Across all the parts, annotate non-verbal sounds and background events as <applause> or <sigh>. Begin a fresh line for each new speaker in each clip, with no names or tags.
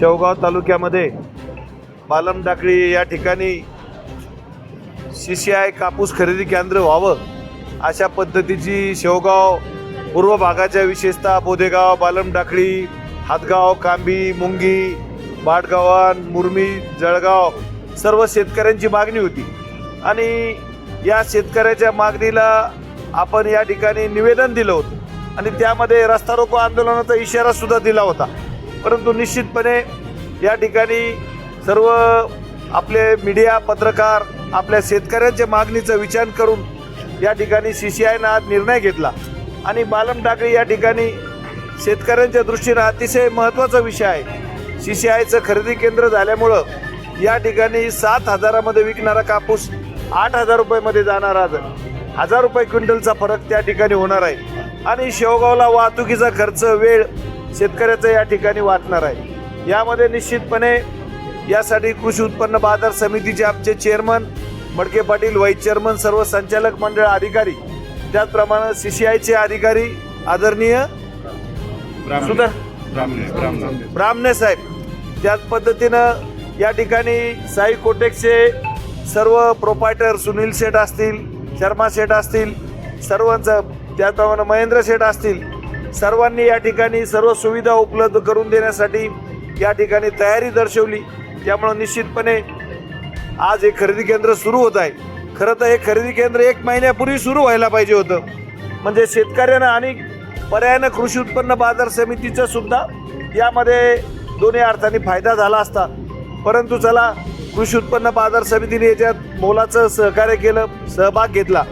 शेवगाव तालुक्यामध्ये बालमडाकळी टाकळी या ठिकाणी सी सी आय कापूस खरेदी केंद्र व्हावं अशा पद्धतीची शेवगाव पूर्व भागाच्या विशेषतः बोदेगाव बालम टाकळी हातगाव कांबी मुंगी बाटगावान मुरमी जळगाव सर्व शेतकऱ्यांची मागणी होती. आणि या शेतकऱ्याच्या मागणीला आपण या ठिकाणी निवेदन दिलं होतं. आणि त्यामध्ये रस्ता रोको आंदोलनाचा इशारा सुद्धा दिला होता. परंतु निश्चितपणे या ठिकाणी सर्व आपले मीडिया पत्रकार आपल्या शेतकऱ्यांच्या मागणीचा विचार करून या ठिकाणी सी सी आयनं आज निर्णय घेतला. आणि बालम ठाकरे या ठिकाणी शेतकऱ्यांच्या दृष्टीनं अतिशय महत्त्वाचा विषय आहे. सी सी आयचं खरेदी केंद्र झाल्यामुळं या ठिकाणी सात हजारामध्ये विकणारा कापूस आठ हजार रुपयामध्ये जाणार आज. हजार रुपये क्विंटलचा फरक त्या ठिकाणी होणार आहे. आणि शेवगावला वाहतुकीचा खर्च वेळ शेतकऱ्याचा या ठिकाणी वाचणार आहे. यामध्ये निश्चितपणे यासाठी कृषी उत्पन्न बाजार समितीचे आमचे चेअरमन मडके पाटील व्हाईस चेअरमन सर्व संचालक मंडळ अधिकारी त्याचप्रमाणे सी सी आयचे अधिकारी आदरणीय ब्राह्मणे साहेब त्याच पद्धतीनं या ठिकाणी साई कोटेकचे सर्व प्रोपायटर सुनील शेठ असतील शर्मा शेठ असतील सर्वांचं त्याचप्रमाणे महेंद्र शेठ असतील सर्वांनी या ठिकाणी सर्व सुविधा उपलब्ध करून देण्यासाठी या ठिकाणी तयारी दर्शवली. त्यामुळं निश्चितपणे आज हे खरेदी केंद्र सुरू होत आहे. खरं तर हे खरेदी केंद्र एक महिन्यापूर्वी सुरू व्हायला पाहिजे होतं. म्हणजे शेतकऱ्यांना आणि पर्यायानं कृषी उत्पन्न बाजार समितीचा सुद्धा यामध्ये दोन्ही अर्थाने फायदा झाला असता. परंतु चला कृषी उत्पन्न बाजार समितीने याच्यात मोलाचं सहकार्य केलं सहभाग घेतला.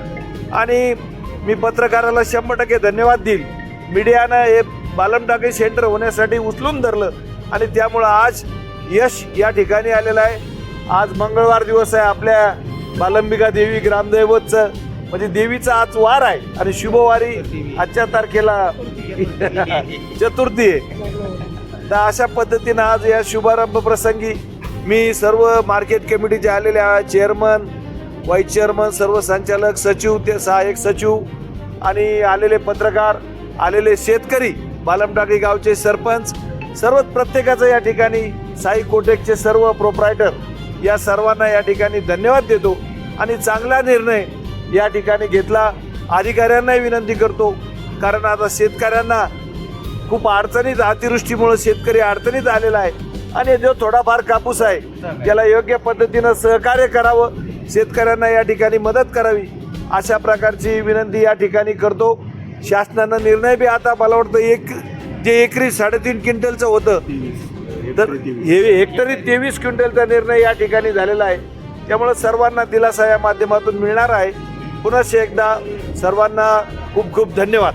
आणि मी पत्रकाराला शंभर टक्के धन्यवाद देईल. मीडियानं हे बालमटाके सेंटर होण्यासाठी उचलून धरलं आणि त्यामुळं आज यश या ठिकाणी आलेलं आहे. आज मंगळवार दिवस आहे आपल्या बालंबिका देवी ग्रामदैवतचं. म्हणजे देवीचा आज वार आहे आणि शुभवारी आजच्या तारखेला <laughs> चतुर्थी आहे. तर अशा पद्धतीनं आज या शुभारंभ प्रसंगी मी सर्व मार्केट कमिटीचे आलेल्या चेअरमन व्हाईस चेअरमन सर्व संचालक सचिव ते सहाय्यक सचिव आणि आलेले पत्रकार आलेले शेतकरी बालमटाकी गावचे सरपंच सर्व प्रत्येकाचं या ठिकाणी साई कोटेकचे सर्व प्रोप्रायटर या सर्वांना या ठिकाणी धन्यवाद देतो आणि चांगला निर्णय या ठिकाणी घेतला. अधिकाऱ्यांनाही विनंती करतो कारण आता शेतकऱ्यांना खूप अडचणीत अतिवृष्टीमुळे शेतकरी अडचणीत आलेला आहे आणि जो थोडाफार कापूस आहे त्याला योग्य पद्धतीनं सहकार्य करावं शेतकऱ्यांना या ठिकाणी मदत करावी अशा प्रकारची विनंती या ठिकाणी करतो. शासनानं निर्णय बी आता मला वाटतं एक जे एकरी साडेतीन क्विंटलचं होतं तर हे हेक्टरी तेवीस क्विंटलचा निर्णय या ठिकाणी झालेला आहे. त्यामुळं सर्वांना दिलासा या माध्यमातून मिळणार आहे. पुनश्च एकदा सर्वांना खूप खूप धन्यवाद.